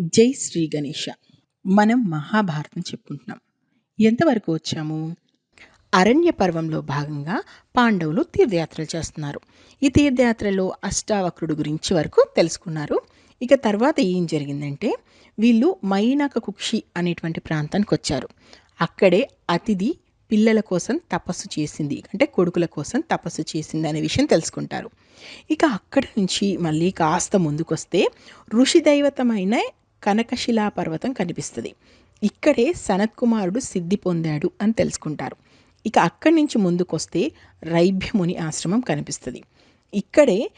జై శ్రీ గణేష మనం మహాభారతం చెప్పుకుంటున్నాం. ఎంతవరకు వచ్చాము? అరణ్య పర్వంలో భాగంగా పాండవులు తీర్థయాత్రలు చేస్తున్నారు. ఈ తీర్థయాత్రలో అష్టావక్రుడు గురించి వరకు తెలుసుకున్నారు. ఇక తర్వాత ఏం జరిగిందంటే వీళ్ళు మైనాక కుక్షి అనేటువంటి ప్రాంతానికి వచ్చారు. అక్కడే అతిథి పిల్లల కోసం తపస్సు చేసింది అంటే కొడుకుల కోసం తపస్సు చేసింది అనే విషయం తెలుసుకుంటారు. ఇక అక్కడి నుంచి మళ్ళీ కాస్త ముందుకొస్తే ఋషి దైవతమైన కనకశిలా పర్వతం కనిపిస్తుంది. ఇక్కడే సనత్ కుమారుడు సిద్ధి పొందాడు అని తెలుసుకుంటారు. ఇక అక్కడి నుంచి ముందుకొస్తే రైభ్యముని ఆశ్రమం కనిపిస్తుంది. ఇక్కడే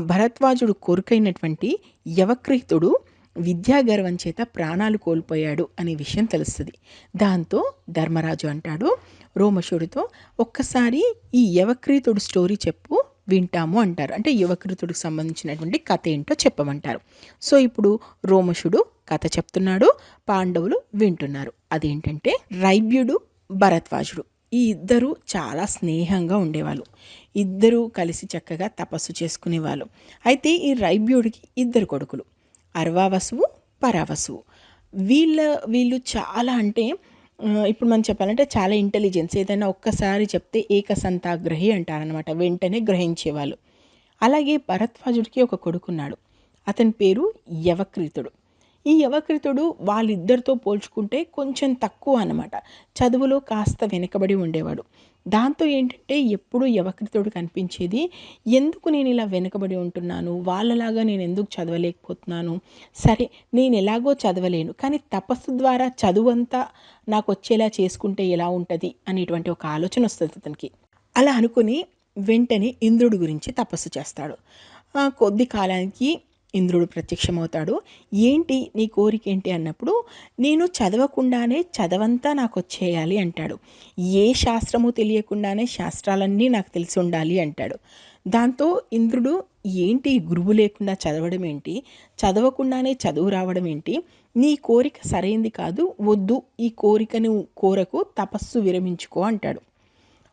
భరద్వాజుడు కొరుకైనటువంటి యవక్రీతుడు విద్యాగర్వం చేత ప్రాణాలు కోల్పోయాడు అనే విషయం తెలుస్తుంది. దాంతో ధర్మరాజు అంటాడు రోమశుడితో ఒక్కసారి ఈ యవక్రీతుడు స్టోరీ చెప్పు వింటాము అంటారు. అంటే యువకృతుడికి సంబంధించినటువంటి కథ ఏంటో చెప్పమంటారు. సో ఇప్పుడు రోమశుడు కథ చెప్తున్నాడు పాండవులు వింటున్నారు. అదేంటంటే రైబ్యుడు భరద్వాజుడు ఈ ఇద్దరు చాలా స్నేహంగా ఉండేవాళ్ళు. ఇద్దరూ కలిసి చక్కగా తపస్సు చేసుకునేవాళ్ళు. అయితే ఈ రైబ్యుడికి ఇద్దరు కొడుకులు అర్వావసువు పరావసువు. వీళ్ళ వీళ్ళు చాలా అంటే ఇప్పుడు మనం చెప్పాలంటే చాలా ఇంటెలిజెన్స్ ఏదైనా ఒక్కసారి చెప్తే ఏకసంతాగ్రహి అంటారనమాట వెంటనే గ్రహించేవాళ్ళు. అలాగే భరద్వాజుడికి ఒక కొడుకున్నాడు. అతని పేరు యవక్రీతుడు. ఈ యవకృతుడు వాళ్ళిద్దరితో పోల్చుకుంటే కొంచెం తక్కువ అనమాట చదువులో కాస్త వెనుకబడి ఉండేవాడు. దాంతో ఏంటంటే ఎప్పుడు యవకృతుడు కనిపించేది? ఎందుకు నేను ఇలా వెనుకబడి ఉంటున్నాను? వాళ్ళలాగా నేను ఎందుకు చదవలేకపోతున్నాను? సరే నేను ఎలాగో చదవలేను కానీ తపస్సు ద్వారా చదువంతా నాకు వచ్చేలా చేసుకుంటే ఎలా ఉంటుంది? అనేటువంటి ఒక ఆలోచన వస్తుంది అతనికి. అలా అనుకుని వెంటనే ఇంద్రుడి గురించి తపస్సు చేస్తాడు. కొద్ది కాలానికి ఇంద్రుడు ప్రత్యక్షమవుతాడు. ఏంటి నీ కోరిక ఏంటి అన్నప్పుడు నేను చదవకుండానే చదవంతా నాకు వచ్చేయాలి అంటాడు. ఏ శాస్త్రము తెలియకుండానే శాస్త్రాలన్నీ నాకు తెలిసి ఉండాలి అంటాడు. దాంతో ఇంద్రుడు ఏంటి గురువు లేకుండా చదవడం ఏంటి? చదవకుండానే చదువు రావడం ఏంటి? నీ కోరిక సరైంది కాదు వద్దు ఈ కోరికను కోరకు తపస్సు విరమించుకో అంటాడు.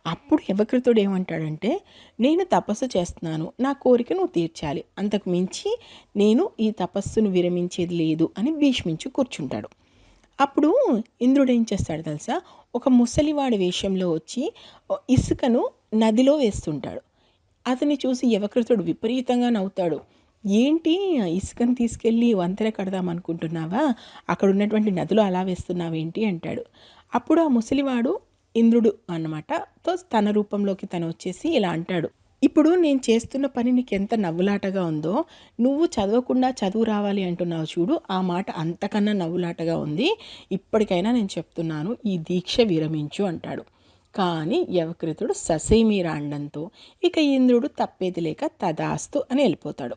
అప్పుడు యవకృతుడు ఏమంటాడంటే నేను తపస్సు చేస్తున్నాను. నా కోరిక నువ్వు తీర్చాలి. అంతకు మించి నేను ఈ తపస్సును విరమించేది లేదు అని భీష్మించి కూర్చుంటాడు. అప్పుడు ఇంద్రుడు ఏం చేస్తాడు తెలుసా? ఒక ముసలివాడి వేషంలో వచ్చి ఇసుకను నదిలో వేస్తుంటాడు. అతన్ని చూసి యవకృతుడు విపరీతంగా నవ్వుతాడు. ఏంటి ఇసుకను తీసుకెళ్ళి వంతెన కడదాం అనుకుంటున్నావా? అక్కడ ఉన్నటువంటి నదిలో అలా వేస్తున్నావేంటి? అంటాడు. అప్పుడు ఆ ముసలివాడు ఇంద్రుడు అన్నమాట. తో తన రూపంలోకి తను వచ్చేసి ఇలా అంటాడు. ఇప్పుడు నేను చేస్తున్న పని నీకు ఎంత నవ్వులాటగా ఉందో నువ్వు చదవకుండా చదువు రావాలి అంటున్నావు చూడు ఆ మాట అంతకన్నా నవ్వులాటగా ఉంది. ఇప్పటికైనా నేను చెప్తున్నాను ఈ దీక్ష విరమించు అంటాడు. కానీ యవకృతుడు ససేమీరా అండంతో ఇక ఇంద్రుడు తప్పేది లేక తదాస్తు అని వెళ్ళిపోతాడు.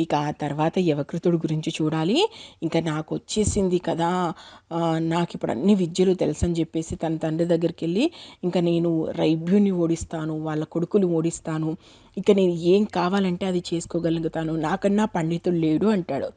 ఇక ఆ తర్వాత యవకృతుడు గురించి చూడాలి. ఇంకా నాకు వచ్చేసింది కదా నాకు ఇప్పుడు అన్ని విద్యలు తెలుసని చెప్పేసి తన తండ్రి దగ్గరికి వెళ్ళి ఇంకా నేను రైభ్యుని ఓడిస్తాను వాళ్ళ కొడుకులు ఓడిస్తాను ఇక నేను ఏం కావాలంటే అది చేసుకోగలుగుతాను నాకన్నా పండితుడు లేడు అంటాడు.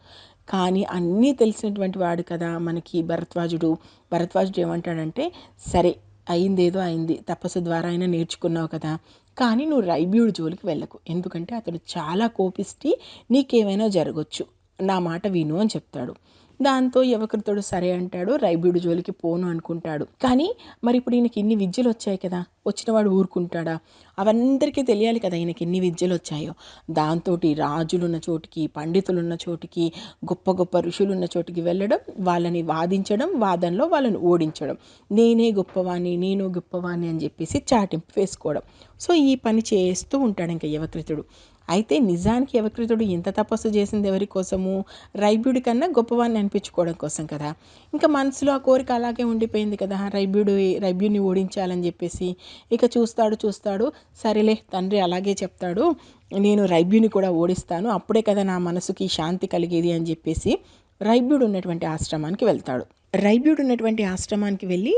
కానీ అన్నీ తెలిసినటువంటి వాడు కదా మనకి భరద్వాజుడు. భరద్వాజుడు ఏమంటాడంటే సరే అయిందేదో అయింది తపస్సు ద్వారా అయినా నేర్చుకున్నావు కదా కానీ నువ్వు రైబ్యూడు జోలికి వెళ్ళకు. ఎందుకంటే అతడు చాలా కోపిష్టి. నీకేమైనా జరగచ్చు. నా మాట విను అని చెప్తాడు. దాంతో యువకృతుడు సరే అంటాడు రైబీడు జోలికి పోను అనుకుంటాడు. కానీ మరి ఇప్పుడు ఈయనకి ఇన్ని విద్యలు వచ్చాయి కదా వచ్చినవాడు ఊరుకుంటాడా? అవందరికీ తెలియాలి కదా ఈయనకి ఎన్ని విద్యలు వచ్చాయో. దాంతో రాజులున్న చోటికి పండితులున్న చోటికి గొప్ప గొప్ప ఋషులున్న చోటికి వెళ్ళడం వాళ్ళని వాదించడం వాదనలో వాళ్ళని ఓడించడం. నేనే గొప్పవాణి నేను గొప్పవాణి అని చెప్పేసి చాటింపు వేసుకోవడం. సో ఈ పని చేస్తూ ఉంటాడు ఇంకా యువకృతుడు. అయితే నిజానికి యవకృతుడు ఎంత తపస్సు చేసింది ఎవరి కోసము? రైబ్యుడి కన్నా గొప్పవాడిని అనిపించుకోవడం కోసం కదా. ఇంకా మనసులో ఆ కోరిక అలాగే ఉండిపోయింది కదా. రైబ్యుడు రైబ్యుడిని ఓడించాలని చెప్పేసి ఇక చూస్తాడు చూస్తాడు. సరేలే తండ్రి అలాగే చెప్తాడు. నేను రైబ్యుని కూడా ఓడిస్తాను. అప్పుడే కదా నా మనసుకి శాంతి కలిగేది అని చెప్పేసి రైబ్యుడు ఉన్నటువంటి ఆశ్రమానికి వెళ్తాడు. రైబ్యూడ్ ఉన్నటువంటి ఆశ్రమానికి వెళ్ళి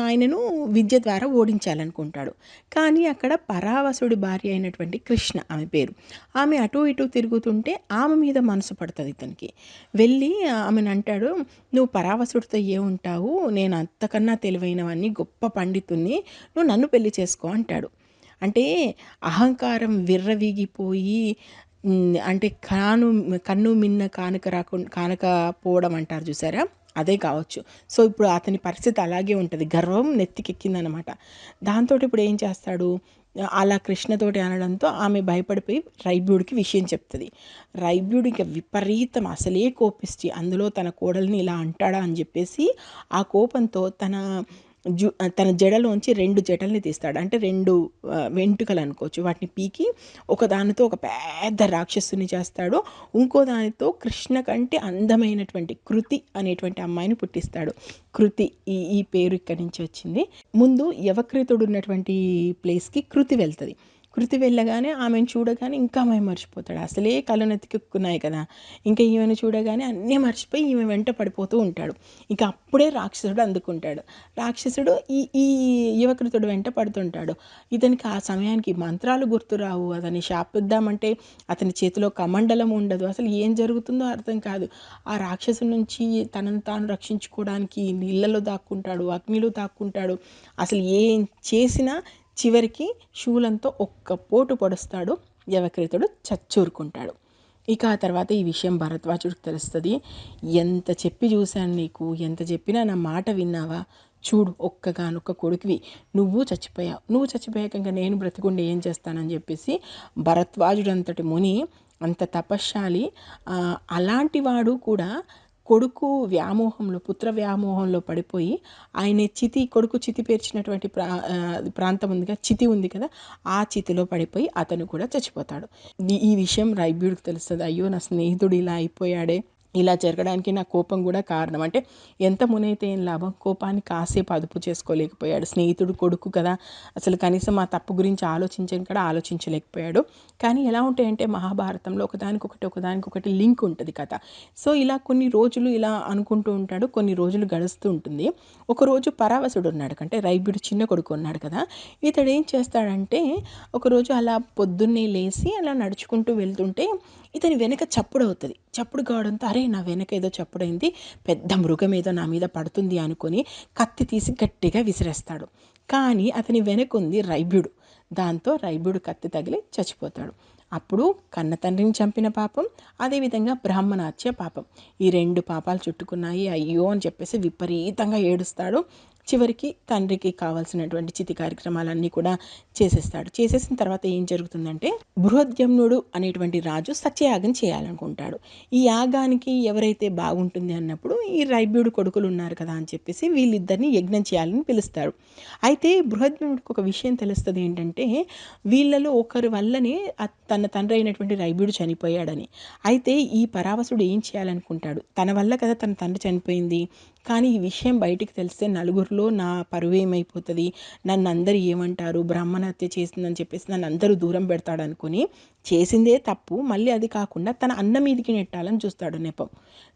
ఆయనను విద్య ద్వారా ఓడించాలనుకుంటాడు. కానీ అక్కడ పరావసుడి భార్య అయినటువంటి కృష్ణ ఆమె పేరు. ఆమె అటు ఇటు తిరుగుతుంటే ఆమె మీద మనసు పడుతుంది ఇతనికి. వెళ్ళి ఆమెను అంటాడు నువ్వు పరావసుడితో ఏ ఉంటావు? నేను అంతకన్నా తెలివైనవన్నీ గొప్ప పండితుని నువ్వు నన్ను పెళ్ళి చేసుకో అంటాడు. అంటే అహంకారం విర్రవీగిపోయి అంటే కాను కన్ను మిన్న కానుక రాకుండా కానకపోవడం అంటారు చూసారా? అదే కావచ్చు. సో ఇప్పుడు అతని పరిస్థితి అలాగే ఉంటుంది. గర్వం నెత్తికెక్కిందనమాట. దాంతో ఇప్పుడు ఏం చేస్తాడు? అలా కృష్ణతోటి అనడంతో ఆమె భయపడిపోయి రైబ్యుడికి విషయం చెప్తుంది. రైబ్యుడికి విపరీతం అసలే కోపిస్తే అందులో తన కోడల్ని ఇలా అంటాడా అని చెప్పేసి ఆ కోపంతో తన జు తన జడలోంచి రెండు జడల్ని తీస్తాడు. అంటే రెండు వెంట్రుకలు అనుకోవచ్చు. వాటిని పీకి ఒక దానితో ఒక పెద్ద రాక్షసుని చేస్తాడు. ఇంకో దానితో కృష్ణ కంటే అందమైనటువంటి కృతి అనేటువంటి అమ్మాయిని పుట్టిస్తాడు. కృతి ఈ ఈ పేరు ఇక్కడి నుంచి వచ్చింది. ముందు యవకృతుడు ఉన్నటువంటి ప్లేస్కి కృతి వెళ్తుంది. కృతి వెళ్ళగానే ఆమెను చూడగానే ఇంకా ఆమె మర్చిపోతాడు. అసలే కళ్ళు కదా. ఇంకా ఈమెను చూడగానే అన్నీ మర్చిపోయి ఈమె వెంట పడిపోతూ ఉంటాడు. ఇంకా అప్పుడే రాక్షసుడు అందుకుంటాడు. రాక్షసుడు ఈ ఈ యువకృతుడు వెంట పడుతుంటాడు. ఇతనికి ఆ సమయానికి మంత్రాలు గుర్తురావు అతన్ని శాపిద్దామంటే అతని చేతిలో కమండలం ఉండదు. అసలు ఏం జరుగుతుందో అర్థం కాదు. ఆ రాక్షసు నుంచి తనను తాను రక్షించుకోవడానికి నీళ్ళలో దాక్కుంటాడు అగ్నిలో దాక్కుంటాడు. అసలు ఏం చేసినా చివరికి శూలంతో ఒక్క పోటు పొడుస్తాడు యవకృతుడు చచ్చూరుకుంటాడు. ఇక ఆ తర్వాత ఈ విషయం భరద్వాజుడికి తెలుస్తుంది. ఎంత చెప్పి చూశాను నీకు? ఎంత చెప్పినా నా మాట విన్నావా? చూడు ఒక్కగానొక్క కొడుకువి. నువ్వు చచ్చిపోయావు. నువ్వు చచ్చిపోయాక ఇంకా నేను బ్రతికుండి ఏం చేస్తానని చెప్పేసి భరద్వాజుడు అంతటి ముని అంత తపశ్శాలి. అలాంటి వాడు కూడా కొడుకు వ్యామోహంలో పుత్ర వ్యామోహంలో పడిపోయి ఆయన చితి కొడుకు చితి పేర్చినటువంటి ప్రా ప్రాంతం ఉంది కదా చితి ఉంది కదా ఆ చితిలో పడిపోయి అతను కూడా చచ్చిపోతాడు. ఈ- ఈ విషయం రైబ్యుడికి తెలుస్తుంది. అయ్యో నా స్నేహితుడు ఇలా అయిపోయాడే. ఇలా జరగడానికి నా కోపం కూడా కారణం. అంటే ఎంత మునైతే ఏం లాభం? కోపాన్ని కాసేపు అదుపు చేసుకోలేకపోయాడు. స్నేహితుడు కొడుకు కదా. అసలు కనీసం ఆ తప్పు గురించి ఆలోచించని కూడా ఆలోచించలేకపోయాడు. కానీ ఎలా ఉంటాయంటే మహాభారతంలో ఒకదానికొకటి ఒకదానికొకటి లింక్ ఉంటుంది కథ. సో ఇలా కొన్ని రోజులు ఇలా అనుకుంటూ ఉంటాడు. కొన్ని రోజులు గడుస్తూ ఉంటుంది. ఒకరోజు పరావసుడు ఉన్నాడు. అంటే రైబుడు చిన్న కొడుకు ఉన్నాడు కదా. ఇతడు ఏం చేస్తాడంటే ఒకరోజు అలా పొద్దున్నే లేచి అలా నడుచుకుంటూ వెళ్తుంటే ఇతని వెనక చప్పుడు అవుతుంది. చప్పుడు కావడంతో అరే నా వెనక ఏదో చప్పుడైంది పెద్ద మృగం ఏదో నా మీద పడుతుంది అనుకొని కత్తి తీసి గట్టిగా విసిరేస్తాడు. కానీ అతని వెనక ఉంది రైబ్యుడు దాంతో రైబ్యుడు కత్తి తగిలి చచ్చిపోతాడు. అప్పుడు కన్న తండ్రిని చంపిన పాపం అదేవిధంగా బ్రాహ్మణాత్య పాపం. ఈ రెండు పాపాలు చుట్టుకున్నాయి. అయ్యో అని చెప్పేసి విపరీతంగా ఏడుస్తాడు. చివరికి తండ్రికి కావాల్సినటువంటి చితి కార్యక్రమాలన్నీ కూడా చేసేస్తాడు. చేసేసిన తర్వాత ఏం జరుగుతుందంటే బృహద్యమ్నుడు అనేటువంటి రాజు సత్యయాగం చేయాలనుకుంటాడు. ఈ యాగానికి ఎవరైతే బాగుంటుంది అన్నప్పుడు ఈ రైబ్యుడు కొడుకులు ఉన్నారు కదా అని చెప్పేసి వీళ్ళిద్దరిని యజ్ఞం చేయాలని పిలుస్తారు. అయితే బృహద్యముడికి ఒక విషయం తెలుస్తుంది ఏంటంటే వీళ్ళలో ఒకరి వల్లనే తన తండ్రి అయినటువంటి రైబ్యుడు చనిపోయాడని. అయితే ఈ పరావసుడు ఏం చేయాలనుకుంటాడు? తన వల్ల కదా తన తండ్రి చనిపోయింది? కానీ ఈ విషయం బయటికి తెలిస్తే నలుగురిలో నా పరువు ఏమైపోతుంది నన్ను అందరు ఏమంటారు? బ్రాహ్మణ హత్య చేసిందని చెప్పేసి నన్ను అందరూ దూరం పెడతాడు అనుకుని చేసిందే తప్పు. మళ్ళీ అది కాకుండా తన అన్న మీదికి నెట్టాలని చూస్తాడు నెపం.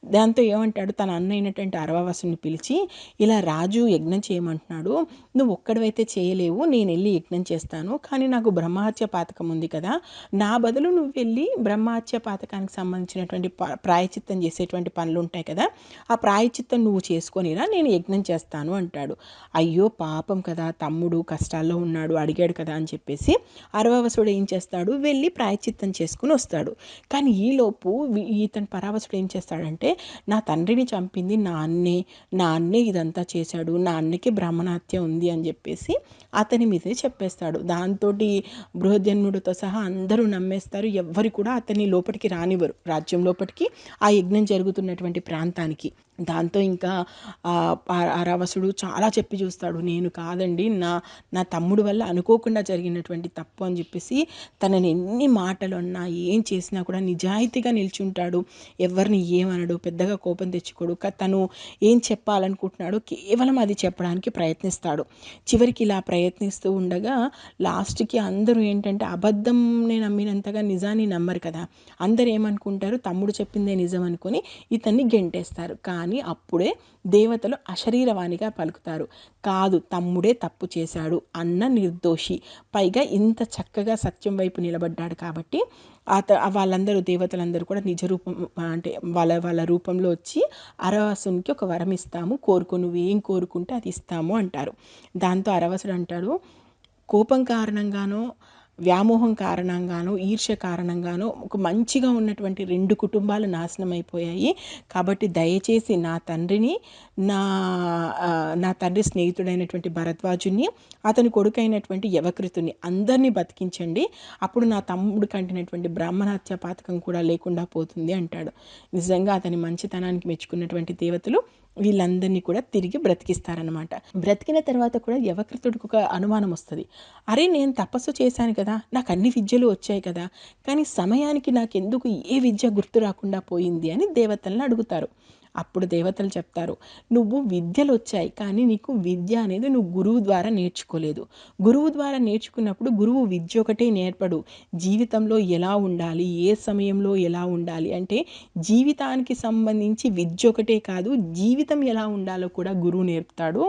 దాంతో ఏమంటాడు? తన అన్న అయినటువంటి అరవవాసుని పిలిచి ఇలా రాజు యజ్ఞం చేయమంటున్నాడు. నువ్వు ఒక్కడివైతే చేయలేవు. నేను వెళ్ళి యజ్ఞం చేస్తాను. కానీ నాకు బ్రహ్మహత్య పాతకం ఉంది కదా. నా బదులు నువ్వు వెళ్ళి బ్రహ్మహత్య పాతకానికి సంబంధించినటువంటి ప- ప్రాయచిత్తం చేసేటువంటి పనులు ఉంటాయి కదా. ఆ ప్రాయచిత్తం నువ్వు చేసుకొనిరా నేను యజ్ఞం చేస్తాను అంటాడు. అయ్యో పాపం కదా తమ్ముడు కష్టాల్లో ఉన్నాడు అడిగాడు కదా అని చెప్పేసి అరవవసుడు ఏం చేస్తాడు? వెళ్ళి ప్రాయచిత్తం చేసుకుని వస్తాడు. కానీ ఈలోపు ఇతను పరావసుడు ఏం చేస్తాడంటే నా తండ్రిని చంపింది నా అన్నే నా అన్నే ఇదంతా చేశాడు నా అన్నకి బ్రహ్మణాత్య ఉంది అని చెప్పేసి అతని మీదే చెప్పేస్తాడు. దాంతో బృహజన్ముడితో సహా అందరూ నమ్మేస్తారు. ఎవ్వరు కూడా అతన్ని లోపలికి రానివ్వరు. రాజ్యం లోపలికి ఆ యజ్ఞం జరుగుతున్నటువంటి ప్రాంతానికి. దాంతో ఇంకా ఆ రావసుడు చాలా చెప్పి చూస్తాడు నేను కాదండి నా నా తమ్ముడు వల్ల అనుకోకుండా జరిగినటువంటి తప్పు అని చెప్పేసి తనని ఎన్ని మాటలు అన్నా ఏం చేసినా కూడా నిజాయితీగా నిల్చుంటాడు. ఎవరిని ఏమనడు పెద్దగా కోపం తెచ్చుకోడు. తను ఏం చెప్పాలనుకుంటున్నాడో కేవలం అది చెప్పడానికి ప్రయత్నిస్తాడు. చివరికి ఇలా ప్రయత్నిస్తూ ఉండగా లాస్ట్కి అందరూ ఏంటంటే అబద్ధంని నమ్మినంతగా నిజాన్ని నమ్మరు కదా. అందరు ఏమనుకుంటారు తమ్ముడు చెప్పిందే నిజం అనుకొని ఇతన్ని గెంటేస్తారు. కానీ అప్పుడే దేవతలు అశరీరవాణిగా పలుకుతారు. కాదు తమ్ముడే తప్పు చేశాడు అన్న నిర్దోషి. పైగా ఇంత చక్కగా సత్యం వైపు నిలబడ్డాడు కాబట్టి అత వాళ్ళందరూ దేవతలందరూ కూడా నిజ రూపం అంటే వాళ్ళ వాళ్ళ రూపంలో వచ్చి అరవాసునికి ఒక వరం ఇస్తాము. కోరుకో నువ్వు ఏం కోరుకుంటే అది ఇస్తాము అంటారు. దాంతో అరవసుడు అంటాడు కోపం కారణంగానో వ్యామోహం కారణంగానో ఈర్ష్య కారణంగానో ఒక మంచిగా ఉన్నటువంటి రెండు కుటుంబాలు నాశనం అయిపోయాయి కాబట్టి దయచేసి నా తండ్రిని నా నా తండ్రి స్నేహితుడైనటువంటి భరద్వాజుని అతని కొడుకైనటువంటి యవకృతుని అందరినీ బతికించండి. అప్పుడు నా తమ్ముడు కంటినటువంటి బ్రాహ్మణహత్య పాతకం కూడా లేకుండా పోతుంది అంటాడు. నిజంగా అతని మంచితనానికి మెచ్చుకున్నటువంటి దేవతలు వీళ్ళందరినీ కూడా తిరిగి బ్రతికిస్తారనమాట బ్రతికిన తర్వాత కూడా యవకృతుడికి ఒక అనుమానం వస్తుంది. అరే నేను తపస్సు చేశాను కదా నాకు అన్ని విద్యలు వచ్చాయి కదా కానీ సమయానికి నాకు ఎందుకు ఏ విద్య గుర్తు రాకుండా పోయింది అని దేవతలను అడుగుతారు. అప్పుడు దేవతలు చెప్తారు నువ్వు విద్యలు వచ్చాయి కానీ నీకు విద్య అనేది నువ్వు గురువు ద్వారా నేర్చుకోలేదు. గురువు ద్వారా నేర్చుకున్నప్పుడు గురువు విద్య ఒకటే నేర్పడు. జీవితంలో ఎలా ఉండాలి ఏ సమయంలో ఎలా ఉండాలి అంటే జీవితానికి సంబంధించి విద్య ఒకటే కాదు జీవితం ఎలా ఉండాలో కూడా గురువు నేర్పుతాడు.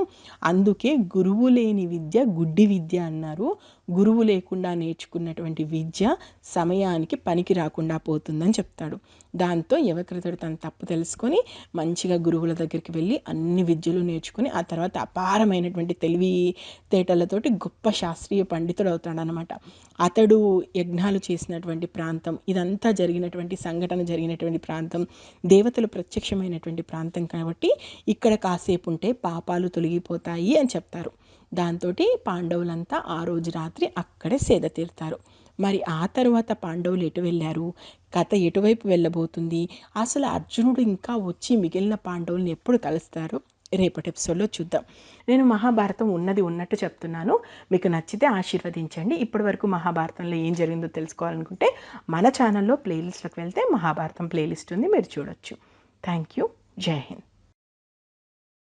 అందుకే గురువు లేని విద్య గుడ్డి విద్య అన్నారు. గురువు లేకుండా నేర్చుకున్నటువంటి విద్య సమయానికి పనికి రాకుండా పోతుందని చెప్తాడు. దాంతో యువకృతుడు తన తప్పు తెలుసుకొని మంచిగా గురువుల దగ్గరికి వెళ్ళి అన్ని విద్యలు నేర్చుకుని ఆ తర్వాత అపారమైనటువంటి తెలివి తేటలతోటి గొప్ప శాస్త్రీయ పండితుడు అవుతాడనమాట అతడు యజ్ఞాలు చేసినటువంటి ప్రాంతం ఇదంతా జరిగినటువంటి సంఘటన జరిగినటువంటి ప్రాంతం దేవతలు ప్రత్యక్షమైనటువంటి ప్రాంతం కాబట్టి ఇక్కడ కాసేపు ఉంటే పాపాలు తొలగిపోతాయి అని చెప్తారు. దాంతో పాండవులంతా ఆ రోజు రాత్రి అక్కడే సేద తీరుతారు. మరి ఆ తర్వాత పాండవులు ఎటు వెళ్ళారు? కథ ఎటువైపు వెళ్ళబోతుంది? అసలు అర్జునుడు ఇంకా వచ్చి మిగిలిన పాండవుల్ని ఎప్పుడు కలుస్తారు? రేపటి ఎపిసోడ్లో చూద్దాం. నేను మహాభారతం ఉన్నది ఉన్నట్టు చెప్తున్నాను. మీకు నచ్చితే ఆశీర్వదించండి. ఇప్పటి వరకు మహాభారతంలో ఏం జరిగిందో తెలుసుకోవాలనుకుంటే మన ఛానల్లో ప్లేలిస్ట్లోకి వెళ్తే మహాభారతం ప్లేలిస్ట్ ఉంది. మీరు చూడొచ్చు. Thank you. జై హింద్.